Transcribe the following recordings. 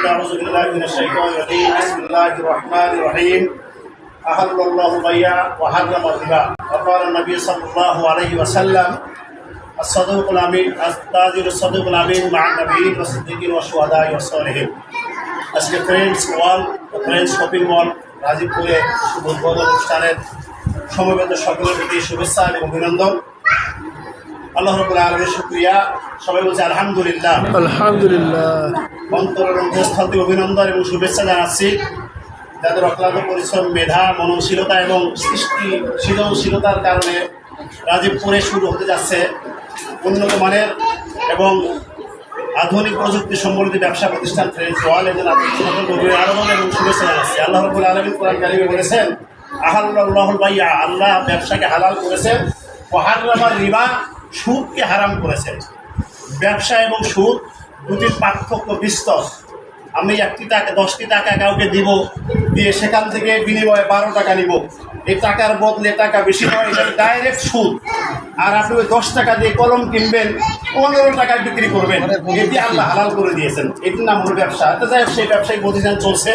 بعد أعوذ بالله من الشيطان الرجيم بسم الله الرحمن الرحيم أحل الله البيع وحرم الربا وقال النبي صلى الله عليه وسلم الصدوق الأمين التاجر الصدوق الأمين مع النبيين والصديقين والشهداء والصالحين আজকে friends wall friends shopping mall রাজীবপুরে শুভ উদ্বোধন অনুষ্ঠানের সমবেত সকলের প্রতি শুভেচ্ছা এবং অভিনন্দন আল্লাহ আলমের শুক্রিয়া। সবাই বলছে আলহামদুলিল্লাহ। আলহামদুলিল্লাহ। অন্তরের অভিনন্দন এবং শুভেচ্ছা জানাচ্ছি। যাদের অক্লান্ত পরিশ্রম মেধা মননশীলতা এবং সৃষ্টি সৃজনশীলতার কারণে রাজীবপুরে শুরু হতে যাচ্ছে উন্নত মানের এবং আধুনিক প্রযুক্তি সম্বলিত ব্যবসা প্রতিষ্ঠান ফ্রেন্স ওয়াল। এবং শুভেচ্ছা জানাচ্ছি। আল্লাহ রবুল আলমিন কোরআন কালিমে বলেছেন আহাল্লাহুল ভাইয়া আল্লাহ ব্যবসাকে হালাল করেছেন। ও হারামার রিবা সুদকে হারাম করেছেন। ব্যবসা এবং সুদ দুটির পার্থক্য বিস্তর। আমি একটি টাকা দশটি টাকা কাউকে দিব দিয়ে সেখান থেকে বিনিময়ে বারো টাকা নিব। এই টাকার বদলে টাকা বেশি নয় এটা ডাইরেক্ট সুদ। আর আপনি ওই দশ টাকা দিয়ে কলম কিনবেন পনেরো টাকায় বিক্রি করবেন এটি আল্লাহ হালাল করে দিয়েছেন। এটির নাম হলো ব্যবসা। তো যাই সেই ব্যবসায়িক প্রতিষ্ঠান চলছে।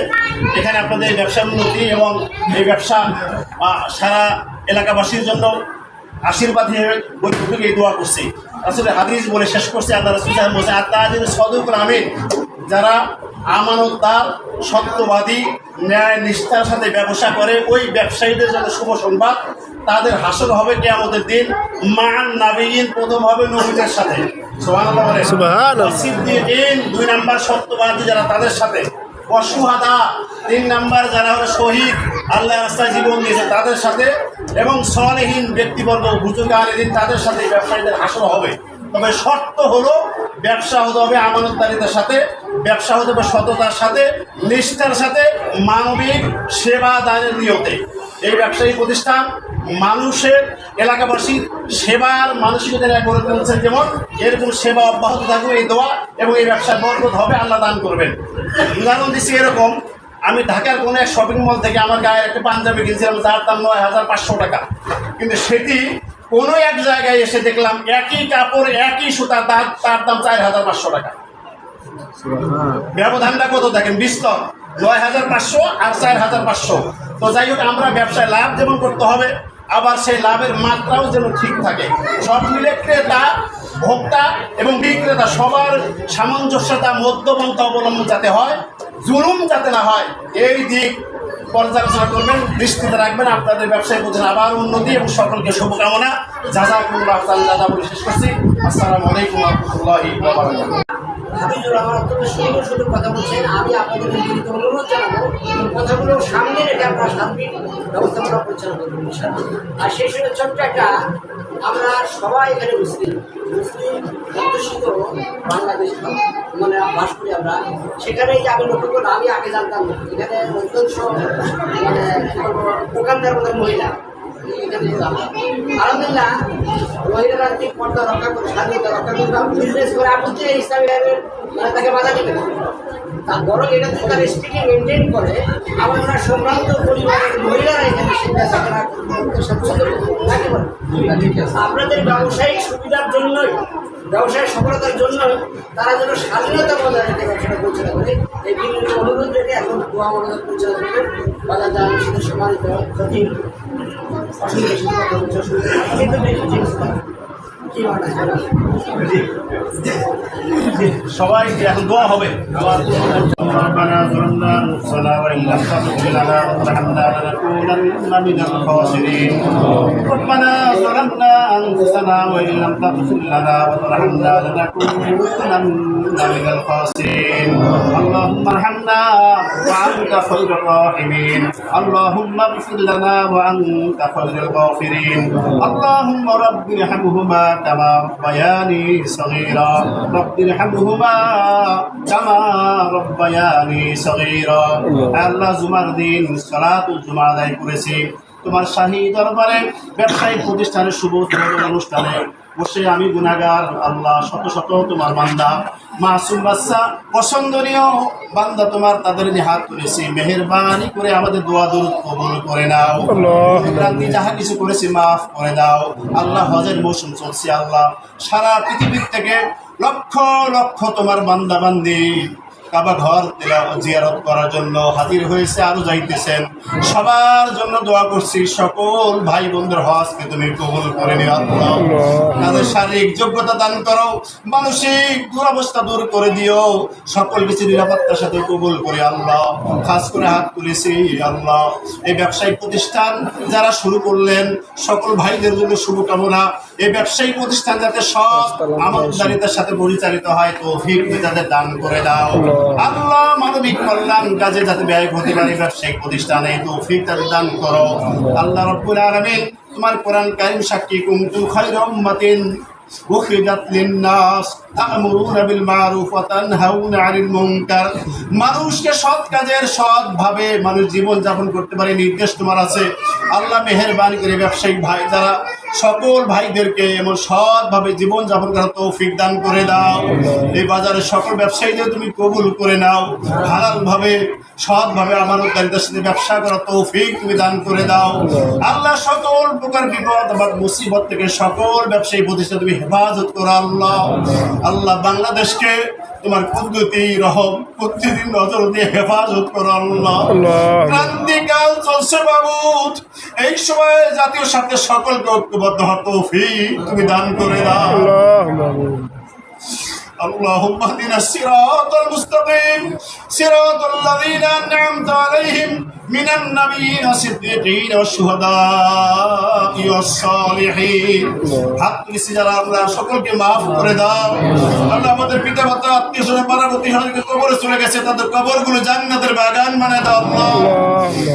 এখানে আপনাদের এই ব্যবসা উন্নতি এবং এই ব্যবসা সারা এলাকাবাসীর জন্য আশীর্বাদ হিসেবে বৈঠকে এই দোয়া করছি। আসলে হাদিস বলে শেষ করছি আল্লাহ রসুল সাহেব বলছে আর তারা যদি সদুক আমিন। যারা আমানতদার সত্যবাদী ন্যায় নিষ্ঠার সাথে ব্যবসা করে ওই ব্যবসায়ীদের জন্য শুভ সংবাদ তাদের হাসল হবে কে আমাদের দিন মান নাবিহীন প্রথম হবে নবীদের সাথে। দুই নাম্বার সত্যবাদী যারা তাদের সাথে অসুহাদা তিন নাম্বার যারা হলো শহীদ আল্লাহ রাস্তায় জীবন দিয়েছে তাদের সাথে এবং সলেহীন ব্যক্তিবর্গ বুজুর্গানিদিন তাদের সাথে ব্যবসায়ীদের হাসল হবে। তবে শর্ত হলো ব্যবসা হতে হবে আমানতদারিতার সাথে, ব্যবসা হতে হবে সততার সাথে, নিষ্ঠার সাথে, মানবিক সেবা দানের নিয়তে। এই ব্যবসায়ী প্রতিষ্ঠান মানুষের এলাকাবাসীর সেবার মানসিকতা গড়ে তুলছে যেমন এরকম সেবা অব্যাহত থাকবে এই দোয়া এবং এই ব্যবসায় বরকত হবে, আল্লাহ দান করবেন। উদাহরণ দিচ্ছি এরকম আমি ঢাকার কোনো এক শপিং মল থেকে আমার গায়ে একটা পাঞ্জাবি কিনছিলাম, যার দাম নয় হাজার পাঁচশো টাকা। কিন্তু সেটি কোনো এক জায়গায় এসে দেখলাম একই কাপড়, একই সুতা তার তার দাম চার হাজার পাঁচশো টাকা। ব্যবধানটা কত দেখেন? বিস্তর নয় হাজার পাঁচশো আর চার হাজার পাঁচশো। তো যাই হোক, আমরা ব্যবসায় লাভ যেমন করতে হবে, আবার সেই লাভের মাত্রাও যেন ঠিক থাকে। সব মিলে ক্রেতা, ভোক্তা এবং বিক্রেতা সবার সামঞ্জস্যতা মধ্যপন্থা অবলম্বন যাতে হয় জুলুম যাতে না হয়, এই দিক পর্যালোচনা করবেন, দৃষ্টিতে রাখবেন, আপনাদের ব্যবসায় প্রতি আবার উন্নতি এবং সকলকে শুভকামনা। যাজা কুল্লাহ দাদা বলে শেষ করছি। আসসালামু আলাইকুম রহমতুল্লাহি সুন্দর সুন্দর কথা আমি আপনাদের কথাগুলো সামনে রেখে আপনার ইনশাআল্লাহ। আর সেই আমরা সবাই এখানে মুসলিম। মুসলিম অধ্যুষিত বাংলাদেশ মানে বাস করি আমরা সেখানে যে আমি লক্ষ্য করলাম আমি আগে জানতাম এখানে অত্যন্ত মানে দোকানদার মহিলা। পর্দা রক্ষা করে মানে বরং এটা করে মহিলারা এখানে আপনাদের ব্যবসায়িক সুবিধার জন্যই ব্যবসায় সফলতার জন্য তারা যেন স্বাধীনতা বজায় রেখে ব্যবসাটা পরিচালনা করে এই বিভিন্ন অনুরোধ রেখে এখন দোয়া মনোযোগ পরিচালনা করবেন বাজার ক্ষতি 啊，就是这个，这个，这个，সবাই এখন দোয়া হবে ربنا ظلمنا انفسنا وان لم تغفر لنا وترحمنا لنكونن من الخاسرين ربنا ظلمنا انفسنا وان لم تغفر لنا وترحمنا لنكونن من الخاسرين اللهم ارحمنا وانت خير الراحمين اللهم اغفر لنا وانت خير الغافرين اللهم رب ارحمهما كما ربياني صغيرا رب ارحمهما كما রব্বায়ানি সগীরা আল্লাহ জুমার দিন সালাতুল জুমা আদায় করেছি তোমার শাহী দরবারে ব্যবসায়িক প্রতিষ্ঠানের শুভ উদ্বোধন অনুষ্ঠানে বসে আমি গুনাগার আল্লাহ শত শত তোমার বান্দা মাসুম বাচ্চা পছন্দনীয় বান্দা তোমার তাদের নিয়ে হাত তুলেছি মেহরবানি করে আমাদের দোয়া দরুদ কবুল করে নাও। রাত্রি যাহা কিছু করেছি মাফ করে দাও। আল্লাহ হজের মৌসুম চলছে আল্লাহ। সারা পৃথিবীর থেকে লক্ষ লক্ষ তোমার বান্দা বান্দি কাবা ঘর জিয়ারত করার জন্য হাজির হয়েছে আরও যাইতেছেন। সবার জন্য দোয়া করছি সকল ভাই বোনদের হজকে তুমি কবুল করে নিও তাদের শারীরিক যোগ্যতা দান করো মানসিক দুরবস্থা দূর করে দিও সকল কিছু নিরাপত্তার সাথে কবুল করে আল্লাহ। খাস করে হাত তুলেছি আল্লাহ। এই ব্যবসায়িক প্রতিষ্ঠান যারা শুরু করলেন সকল ভাইদের জন্য শুভকামনা। এই ব্যবসায়িক প্রতিষ্ঠান যাতে সব আমানদারিতার সাথে পরিচালিত হয় তো তাদের দান করে দাও। আল্লাহ মানবিক কল্যাণ কাজে যাতে ব্যয় হতে পারে ব্যবসায়িক প্রতিষ্ঠানে তৌফিক তাদের দান করো। আল্লাহ রব্বুল আলামিন তোমার কোরআন কারিম সাক্ষী কুমতু খায়রা উম্মাতিন মানুষকে সৎ কাজের সৎভাবে মানুষ জীবন যাপন করতে পারে, নির্দেশ তোমার আছে। আল্লাহ মেহেরবানি করে ব্যবসায়িক ভাই যারা সকল ভাইদেরকে এমন সৎভাবে জীবন যাপন করার তৌফিক দান করে দাও। এই বাজারের সকল ব্যবসায়ীদের তুমি কবুল করে নাও হালাল ভাবে সৎভাবে আমানতকারীদের সাথে ব্যবসা করার তৌফিক তুমি দান করে দাও। আল্লাহ সকল প্রকার বিপদ বা মুসিবত থেকে সকল ব্যবসায়ী প্রতিষ্ঠান তুমি হেফাজত করো, আল্লাহ। আল্লাহ বাংলাদেশকে তোমার কুদরতি রহম প্রতিদিন নজর দিয়ে হেফাজত করো আল্লাহ। ক্রান্তিকাল চলছে বাবু এই সময় জাতীয় সাথে সকলকে ঐক্যবদ্ধ হওয়ার তৌফিক তুমি দান করে দাও। اللهم اهدنا الصراط المستقيم صراط الذين انعمت عليهم من النبيين والصديقين والشهداء والصالحين হাত তুলেছি যারা আমরা সকলকে মাফ করে দাও আল্লাহ আমাদের পিতা মাতা আত্মীয় স্বজন পাড়া প্রতিহারকে কবরে চলে গেছে তাদের কবরগুলো জান্নাতের বাগান মানে দাও আল্লাহ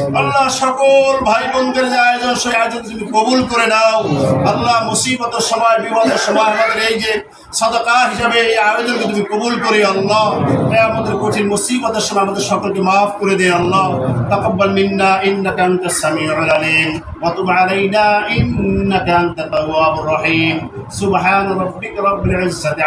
আল্লাহ সকল ভাই বোনদের আয়োজন তুমি কবুল করে নাও, আল্লাহ মুসিবতের সময়, বিপদের সময় আমাদের এই যে সদকা হিসাবে এই আয়োজনকে তুমি কবুল করে, আল্লাহ আমাদের কঠিন মুসিবতের সময় আমাদের সকলকে মাফ করে দে, আল্লাহ, তাকাব্বাল মিন্না, ইন্নাকা আনতাস আলিম রহিম। সুবহান রাব্বিকা রাব্বিল ইজ্জাতি